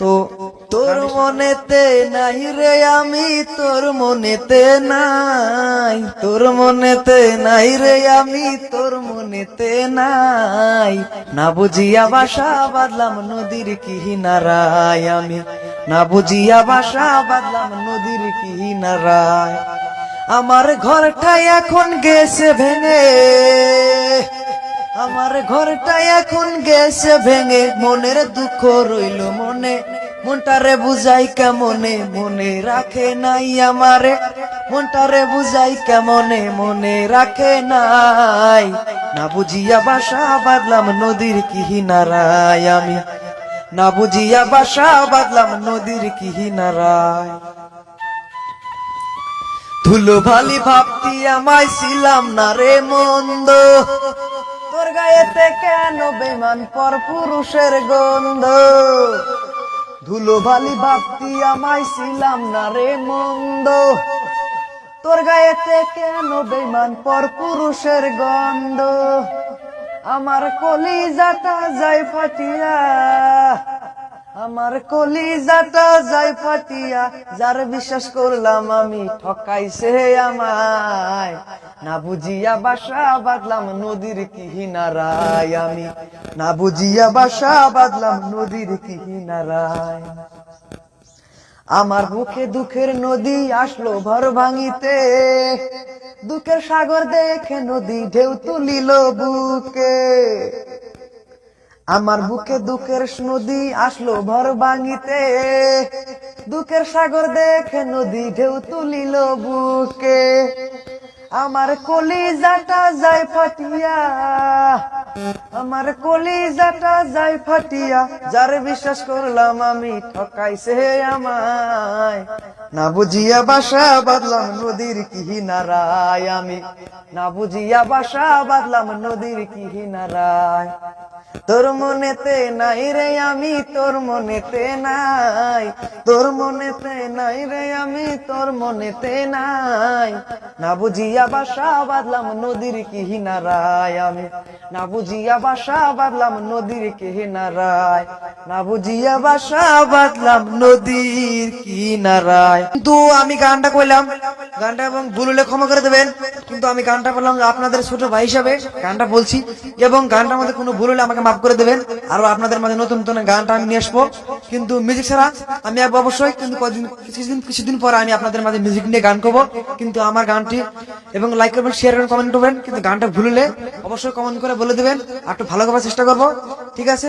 তো তোর মনেতে নাই রে আমি, তোর মনেতে নাই। তোর মনেতে নাই রে আমি, তোর মনেতে নাই। না বুঝিয়া বাসা বাদলাম নদীর কিনারায় আমি। না বুঝিয়া বাসা বাদলাম নদীর কিনারায় আমার ঘরটা এখন গেছে ভেঙে। আমার ঘরটা এখন গেছে ভেঙে, মনের দুঃখ রইল মনে। মনটারে বুঝাই কেমনে মনে রাখে নাই আমারে। মনটারে বুঝাই কেমনে মনে রাখে নাই। না বুঝিয়া বাসা বাদলাম নদীর কিনারায় আমি। না বুঝিয়া বাসা বাদলাম নদীর কিনারায় ধুলো ভালি ভাবতি আমায় ছিলাম না রে মন্দ। গায়েতে কেন বেমান পর পুরুষের গন্ধ। ধুলো ভালি ভাবতি আমায় ছিলাম না রে মন্দ। তোর গায়েতে কেন বেমান পর পুরুষের গন্ধ। আমার যাতা যায় ফাটিয়া আমার কলিজাটা যাই ফাটিয়া, যার বিশ্বাস করলাম আমি ঠকাইছে আমায়। না বুঝিয়া বাসা বাদলাম নদীর কিনারায় আমি। না বুঝিয়া বাসা বাদলাম নদীর কিনারায় আমার মুখে দুঃখের নদী আসলো ভর ভাঙিতে। দুঃখের সাগর দেখে নদী ঢেউ তুলিল বুকে। আমার বুকে দুঃখের নদী আসলো ভর ভাঙিতে। দুঃখের সাগর দেখে নদী ঢেউ তুলিল বুকে। আমার কলিজাটা যায় ফাটিয়া, আমার কলিজাটা যায় ফাটিয়া, যার বিশ্বাস করলাম আমি ঠকাইছে আমায়। না বুঝিয়া বাসা বাদলাম নদীর কিনারায় আমি। না বুঝিয়া বাসা বাদলাম নদীর কিনারায়। তোর মনেতে নাই রে আমি, তোর মনেতে নাই। তোর মনেতে নাই রে আমি, তোর মনেতে নাই। না বুঝিয়া বাসা বাদলাম নদীর কিনারায় আমি। না বুঝিয়া বাসা বাদলাম নদীর কিনারায়। না বুঝিয়া বাসা বাদলাম নদীর কিনারায়। কিন্তু আমি গানটা কইলাম গানটা এবং ভুললে ক্ষমা করে দেবেন। কিন্তু আমি গানটা বললাম আপনাদের ছোট ভাই হিসাবে গানটা বলছি। এবং গানটার মধ্যে কোনো ভুল হলে আমাকে মাফ করে দেবেন। আর আপনাদের মাঝে নতুন নতুন গানটা আমি নিয়ে আসব। কিন্তু মিউজিক ছাড়া আমি অবশ্যই কিন্তু কদিন কিছুদিন কিছুদিন পরে আমি আপনাদের মাঝে মিউজিক নিয়ে গান করব। কিন্তু আমার গানটি এবং লাইক করবেন শেয়ার করবেন কমেন্ট করবেন। কিন্তু গানটা ভুললে অবশ্যই কমেন্ট করে বলে দেবেন। আর একটু ভালো করার চেষ্টা করব। ঠিক আছে?